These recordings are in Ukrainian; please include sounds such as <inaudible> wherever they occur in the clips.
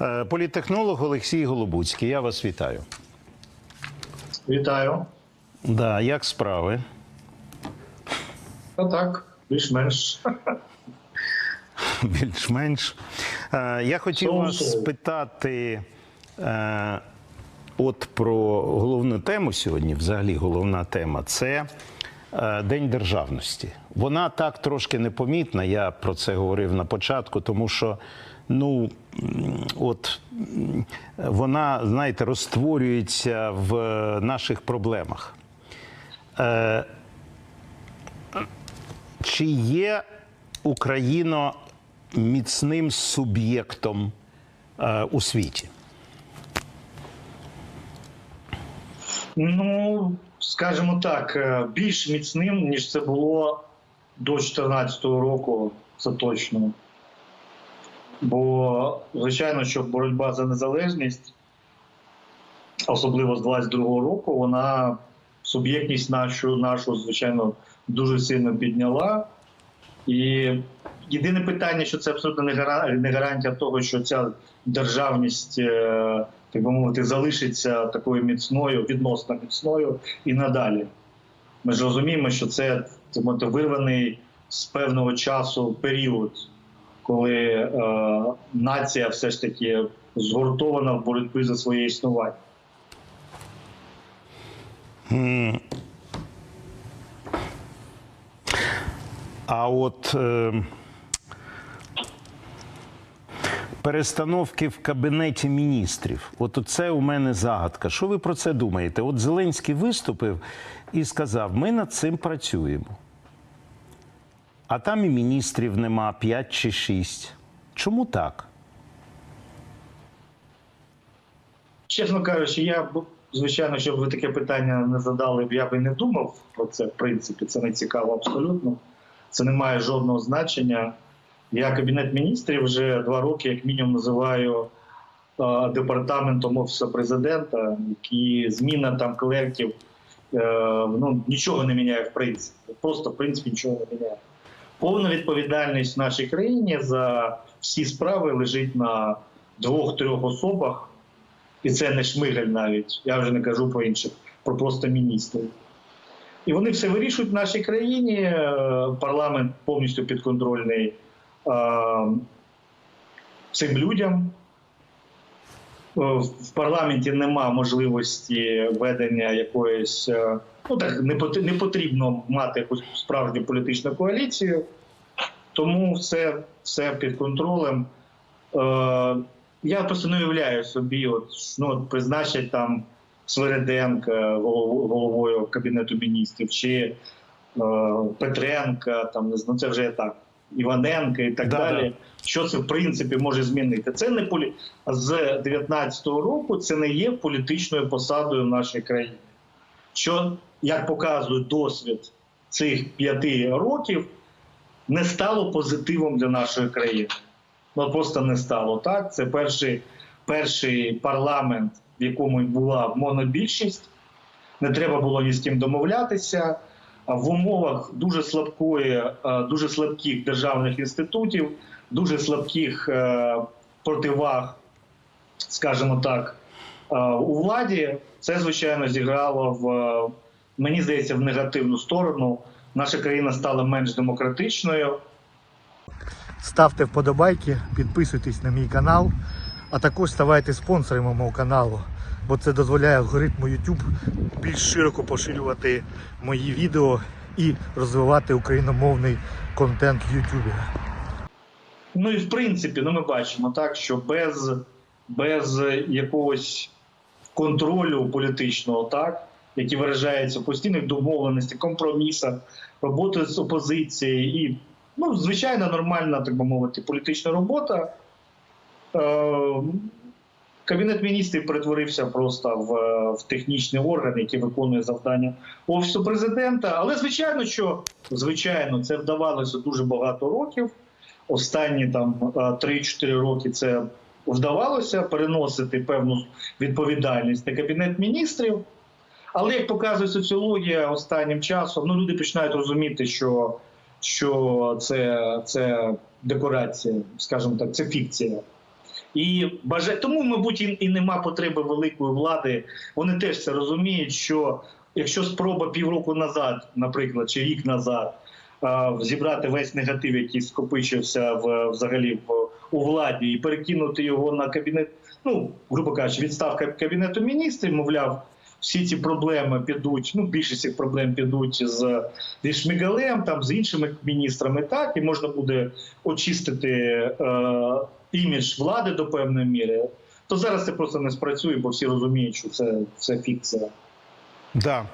Е, Політтехнолог Олексій Голобуцький. Я вас вітаю. Вітаю. Да, як справи? Та так, більш-менш. <laughs> Більш-менш. Е, Я хотів Соу-соу. вас спитати е, от про головну тему сьогодні. Взагалі, головна тема це День державності. Вона так трошки непомітна. Я про це говорив на початку, тому що. Ну, от вона, знаєте, розтворюється в е, наших проблемах. Е, Чи є Україна міцним суб'єктом е, у світі? Ну, скажімо так, більш міцним, ніж це було до 2014 року, це точно. Бо, звичайно, що боротьба за незалежність, особливо з 22-го року, вона суб'єктність нашу, нашу, звичайно, дуже сильно підняла. І єдине питання, що це абсолютно не гарантія того, що ця державність, е, так би мовити, залишиться такою міцною, відносно міцною і надалі. Ми ж розуміємо, що це вирваний з певного часу період, коли е, нація все ж таки згуртована в боротьбі за своє існування. А от е, перестановки в кабінеті міністрів. От це у мене загадка. Що ви про це думаєте? От Зеленський виступив і сказав: ми над цим працюємо. А там і міністрів нема 5 чи 6. Чому так? Чесно кажучи, я звичайно, щоб ви таке питання не задали, я би не думав про це. В принципі, це не цікаво абсолютно. Це не має жодного значення. Я кабінет міністрів вже два роки, як мінімум, називаю департаментом офісу президента, які зміна там клерків е, ну нічого не міняє в принципі. Просто в принципі нічого не міняє. Повна відповідальність в нашій країні за всі справи лежить на двох-трьох особах. І це не шмигаль навіть. Я вже не кажу про інших, про просто міністрів. І вони все вирішують в нашій країні. Е, Парламент повністю підконтрольний е, цим людям. Е, В парламенті нема можливості ведення якоїсь. е, Ну так не пот- потрібно мати якусь справжню політичну коаліцію, тому все, все під контролем. Е, я просто не уявляю собі, от, ну, призначать там Свириденка голов- головою Кабінету міністрів, чи е, Петренка, там, не знаю, це вже так, Іваненка і так Да, далі. да. Що це в принципі може змінити? Це не полі... з 19-го року це не є політичною посадою в нашій країні. Що, як показує досвід цих п'яти років, не стало позитивом для нашої країни ну просто не стало. Так, це перший, перший парламент, в якому була монобільшість. Не треба було ні з ким домовлятися. В умовах дуже слабкої, е, дуже слабких державних інститутів, дуже слабких е, противаг, скажімо так, е, у владі, це звичайно зіграло в мені здається в негативну сторону. Наша країна стала менш демократичною. Ставте вподобайки, підписуйтесь на мій канал, а також ставайте спонсорами мого каналу, бо це дозволяє алгоритму YouTube більш широко поширювати мої відео і розвивати україномовний контент в YouTube. Ну і в принципі, ну ми бачимо так, що без, без якогось контролю політичного, так, який виражається в постійних домовленостях, компромісах, роботи з опозицією і, ну, звичайна нормальна, так би мовити, політична робота. Е, Кабінет міністрів перетворився просто в, в технічний орган, який виконує завдання офісу президента. Але звичайно, що звичайно, це вдавалося дуже багато років останні там е, 3-4 роки це вдавалося переносити певну відповідальність на кабінет міністрів. Але як показує соціологія останнім часом, ну люди починають розуміти, що, що це, це декорація, скажімо так, це фікція. І бажає тому, мабуть, і, і нема потреби великої влади. Вони теж це розуміють, що якщо спроба півроку назад, наприклад, чи рік назад, зібрати весь негатив, який скопичився в взагалі в у владі, і перекинути його на кабінет, ну грубо кажучи, відставка кабінету міністрів, мовляв. Всі ці проблеми підуть. Ну, більшість цих проблем підуть з зі Шмигалем, там з іншими міністрами, так і можна буде очистити е, імідж влади до певної міри. То зараз це просто не спрацює, бо всі розуміють, що це, це фікція. Да.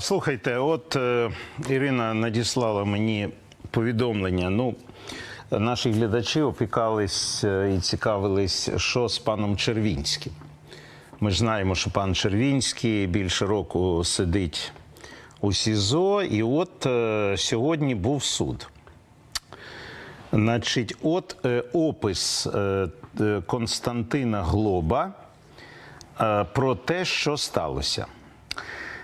Слухайте, от е, Ірина надіслала мені повідомлення. Ну, наші глядачі опікались е, і цікавились, що з паном Червінським. Ми ж знаємо, що пан Червінський більше року сидить у СІЗО, і от е, сьогодні був суд. Значить, от е, опис е, е, Константина Глоба е, про те, що сталося.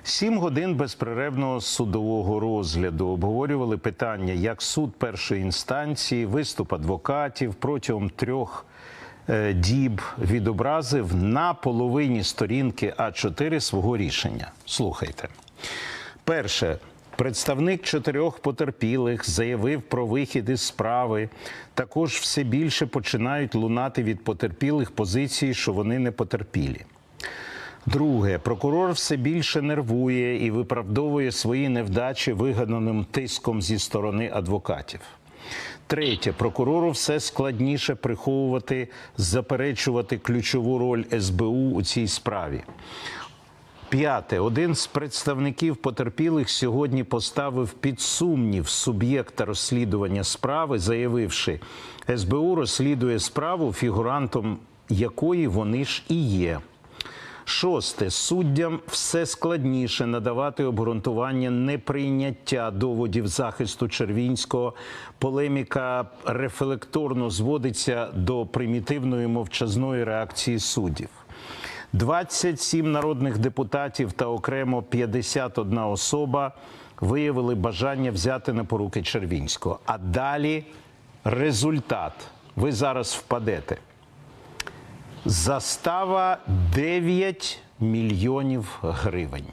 Сім годин безперервного судового розгляду обговорювали питання, як суд першої інстанції, виступ адвокатів протягом трьох е, діб відобразив на половині сторінки А4 свого рішення. Слухайте. Перше. Представник чотирьох потерпілих заявив про вихід із справи. Також все більше починають лунати від потерпілих позиції, що вони не потерпілі. Друге, прокурор все більше нервує і виправдовує свої невдачі вигаданим тиском зі сторони адвокатів. Третє, прокурору все складніше приховувати, заперечувати ключову роль СБУ у цій справі. П'яте, один з представників потерпілих сьогодні поставив під сумнів суб'єкта розслідування справи, заявивши, СБУ розслідує справу, фігурантом якої вони ж і є. Шосте суддям все складніше надавати обґрунтування неприйняття доводів захисту Червінського. Полеміка рефлекторно зводиться до примітивної мовчазної реакції суддів. 27 народних депутатів та окремо 51 особа виявили бажання взяти на поруки Червінського. А далі результат. Ви зараз впадете. Застава 9 мільйонів гривень.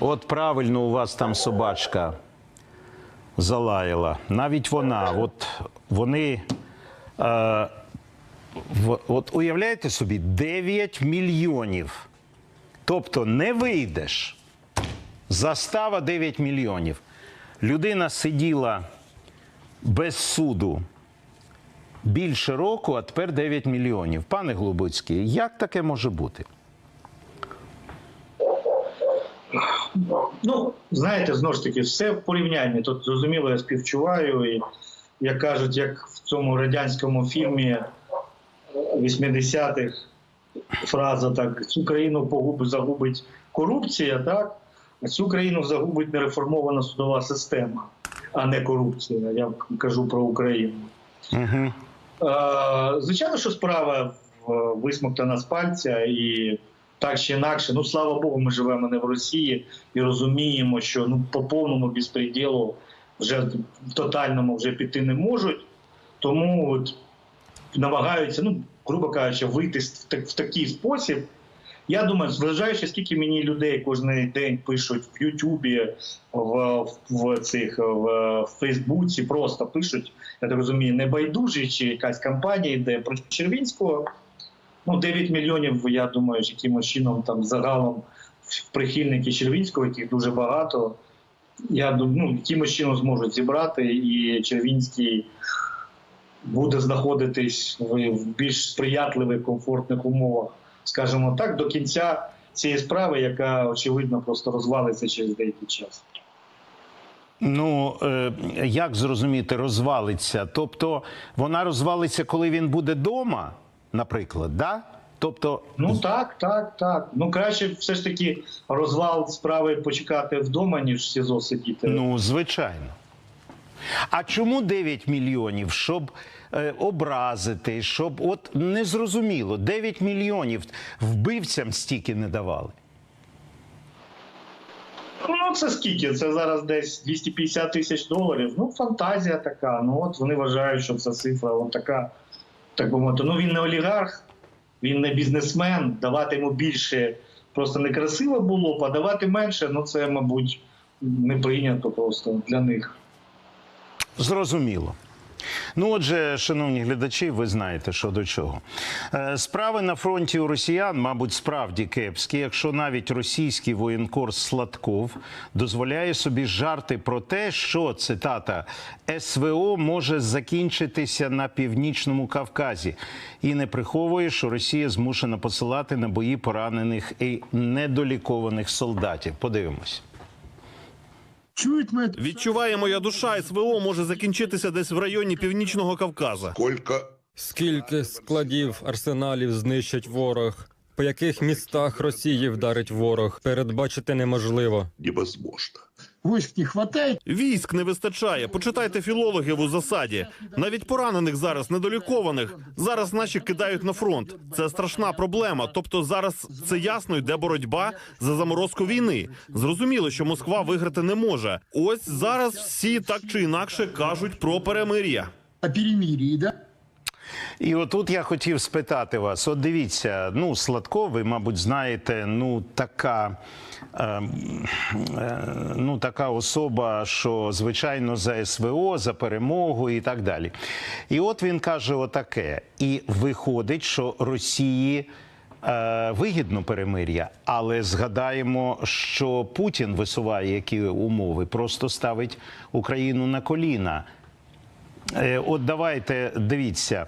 От правильно у вас там собачка залаяла. Навіть вона. От вони. Е, от уявляєте собі, 9 мільйонів. Тобто не вийдеш. Застава 9 мільйонів. Людина сиділа без суду більше року, а тепер 9 мільйонів. Пане Глубоцький, як таке може бути? Ну, знаєте, знову ж таки, все в порівнянні. Тут зрозуміло, я співчуваю, і як кажуть, як в цьому радянському фільмі 80-х фраза так: цю країну погубить, загубить корупція, так? А цю країну загубить нереформована судова система, а не корупція. Я кажу про Україну. Угу. Звичайно, що справа висмоктана з пальця, і так чи інакше, ну слава Богу, ми живемо не в Росії і розуміємо, що ну по повному безпреділу вже в тотальному вже піти не можуть. Тому от, намагаються, ну грубо кажучи, вийти в, такий спосіб. Я думаю, зважаючи, скільки мені людей кожен день пишуть в Ютубі, в, в цих в, Фейсбуці, просто пишуть, я так розумію, небайдужі чи якась кампанія йде про Червінського. Ну, 9 мільйонів, я думаю, якимось чином там загалом прихильники Червінського, яких дуже багато. Я думаю, ну, якимось чином зможуть зібрати, і Червінський буде знаходитись в, більш сприятливих, комфортних умовах, скажімо так, до кінця цієї справи, яка очевидно просто розвалиться через деякий час. Ну е, як зрозуміти, розвалиться? Тобто вона розвалиться, коли він буде вдома, наприклад, да? Тобто, Ну так, так, так. Ну краще все ж таки розвал справи почекати вдома, ніж в СІЗО сидіти. ну звичайно. А чому 9 мільйонів? Щоб е, образити, щоб от незрозуміло, 9 мільйонів вбивцям стільки не давали. Ну, це скільки? Це зараз десь 250 тисяч доларів. Ну, фантазія така. Ну от вони вважають, що ця цифра от така, так би мовити. Ну він не олігарх, він не бізнесмен. Давати йому більше просто некрасиво було, б, а давати менше, ну це, мабуть, не прийнято просто для них. Зрозуміло. Ну, отже, шановні глядачі, ви знаєте, що до чого. Е, Справи на фронті у росіян, мабуть, справді кепські, якщо навіть російський воєнкор Сладков дозволяє собі жарти про те, що цитата СВО може закінчитися на північному Кавказі, і не приховує, що Росія змушена посилати на бої поранених і недолікованих солдатів. Подивимось. Чують ми Відчуває моя душа, СВО може закінчитися десь в районі Північного Кавказа. Сколько Скільки складів арсеналів знищить ворог? По яких містах Росії вдарить ворог? Передбачити неможливо. невозможно. Військ не хватає. Військ не вистачає. Почитайте філологів у засаді. Навіть поранених зараз недолікованих. Зараз наші кидають на фронт. Це страшна проблема. Тобто, зараз це ясно йде боротьба за заморозку війни. Зрозуміло, що Москва виграти не може. Ось зараз всі так чи інакше кажуть про перемир'я. О перемирии, да? І отут я хотів спитати вас: от дивіться, ну Сладко, ви, мабуть, знаєте, ну така. е, е, Ну, така особа, що звичайно за СВО, за перемогу і так далі. І от він каже отаке: і виходить, що Росії е, вигідно перемир'я, але згадаємо, що Путін висуває які умови, просто ставить Україну на коліна. Е, От давайте дивіться.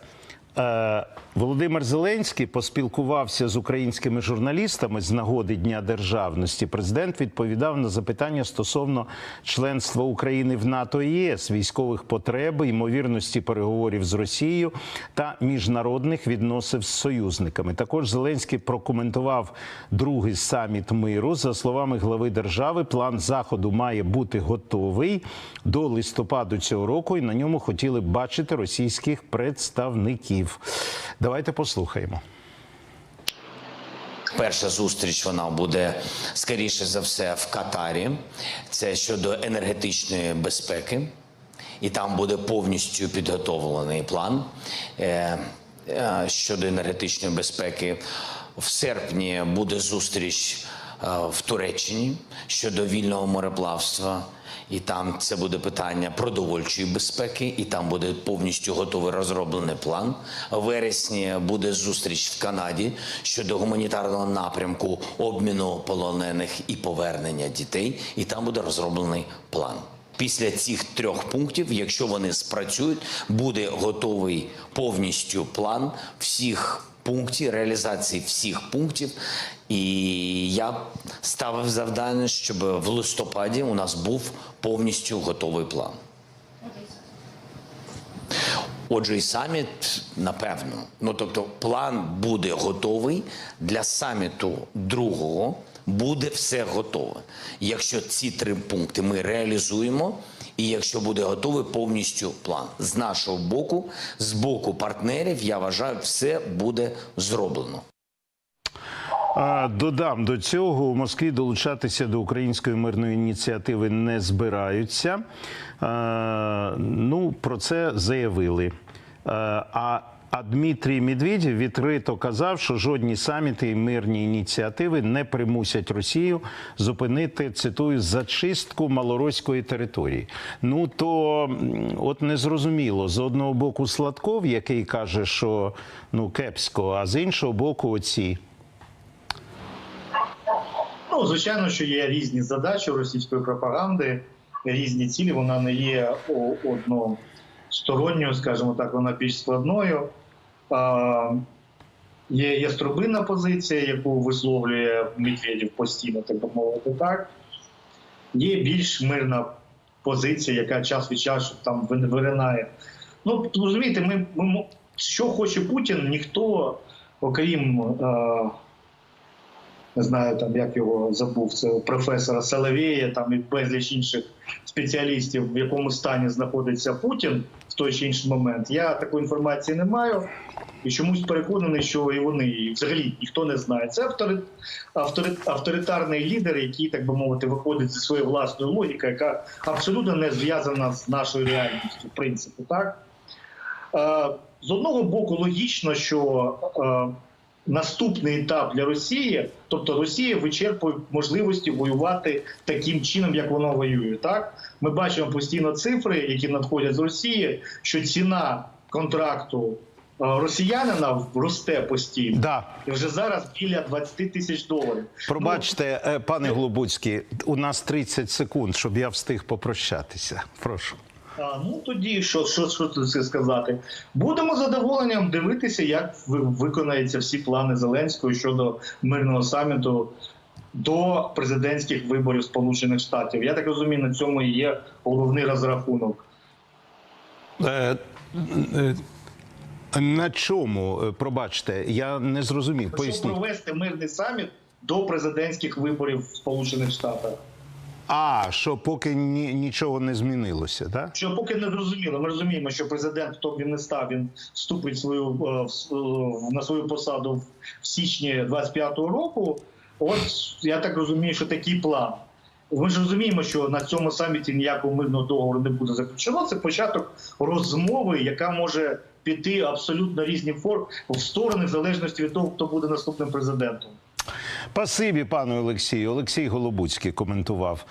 Володимир Зеленський поспілкувався з українськими журналістами з нагоди Дня державності. Президент відповідав на запитання стосовно членства України в НАТО і ЄС, військових потреб, ймовірності переговорів з Росією та міжнародних відносин з союзниками. Також Зеленський прокоментував другий саміт миру. За словами глави держави, план заходу має бути готовий до листопаду цього року, і на ньому хотіли б бачити російських представників. Давайте послухаємо. Перша зустріч вона буде скоріше за все в Катарі. Це щодо енергетичної безпеки, і там буде повністю підготовлений план е, е, щодо енергетичної безпеки. В серпні буде зустріч в Туреччині щодо вільного мореплавства. І там це буде питання продовольчої безпеки, і там буде повністю готовий розроблений план. В вересні буде зустріч в Канаді щодо гуманітарного напрямку обміну полонених і повернення дітей, і там буде розроблений план. Після цих трьох пунктів, якщо вони спрацюють, буде готовий повністю план всіх пунктів, реалізації всіх пунктів. І я ставив завдання, щоб в листопаді у нас був повністю готовий план. Отже, і саміт, напевно, ну тобто, план буде готовий для саміту другого. Буде все готове. Якщо ці три пункти ми реалізуємо, і якщо буде готовий повністю план з нашого боку, з боку партнерів, я вважаю, все буде зроблено. Додам до цього у Москві долучатися до української мирної ініціативи не збираються. Ну про це заявили. А, А Дмитрій Медведєв відкрито казав, що жодні саміти і мирні ініціативи не примусять Росію зупинити цитую зачистку малороської території. Ну то от незрозуміло з одного боку Сладков, який каже, що ну кепсько, а з іншого боку, оці. Ну, звичайно, що є різні задачі російської пропаганди, різні цілі. Вона не є односторонньою, скажімо так, вона більш складною. Є яструбинна позиція, яку висловлює Медведєв постійно, так би мовити, так. Є більш мирна позиція, яка час від часу там виринає. Ну, розумієте, ми, ми що хоче Путін, ніхто, окрім. Е, не знаю там як його забув, це професора Соловєя, там і безліч інших спеціалістів, в якому стані знаходиться Путін в той чи інший момент. Я такої інформації не маю. І чомусь переконаний, що і вони, і взагалі ніхто не знає. Це автори, автори, авторитарний лідер, який, так би мовити, виходить зі своєї власної логіки, яка абсолютно не зв'язана з нашою реальністю, в принципі, так. Е, з одного боку, логічно, що е, наступний етап для Росії, тобто Росія вичерпує можливості воювати таким чином, як вона воює. Так ми бачимо постійно цифри, які надходять з Росії, що ціна контракту е, росіянина росте постійно. Да. І вже зараз біля 20 тисяч доларів. Пробачте, е, пане Глобуцький, у нас 30 секунд, щоб я встиг попрощатися. Прошу. А, ну тоді що, що, що тут сказати? Будемо задоволенням дивитися, як виконаються всі плани Зеленського щодо мирного саміту до президентських виборів Сполучених Штатів. Я так розумію, на цьому і є головний розрахунок. Е, е, на чому, е, пробачте, я не зрозумів. Щоб Поясніть. провести мирний саміт до президентських виборів в Сполучених Штатах. А, що поки ні, нічого не змінилося, так? Що поки не зрозуміло, ми розуміємо, що президент, хто б він не став, він вступить свою е, е, на свою посаду в січні 25-го року. От я так розумію, що такий план. Ми ж розуміємо, що на цьому саміті ніякого мирного договору не буде заключено. Це початок розмови, яка може піти абсолютно різні форм в сторони, в залежності від того, хто буде наступним президентом. Спасибі, пане Олексію. Олексій Голобуцький коментував.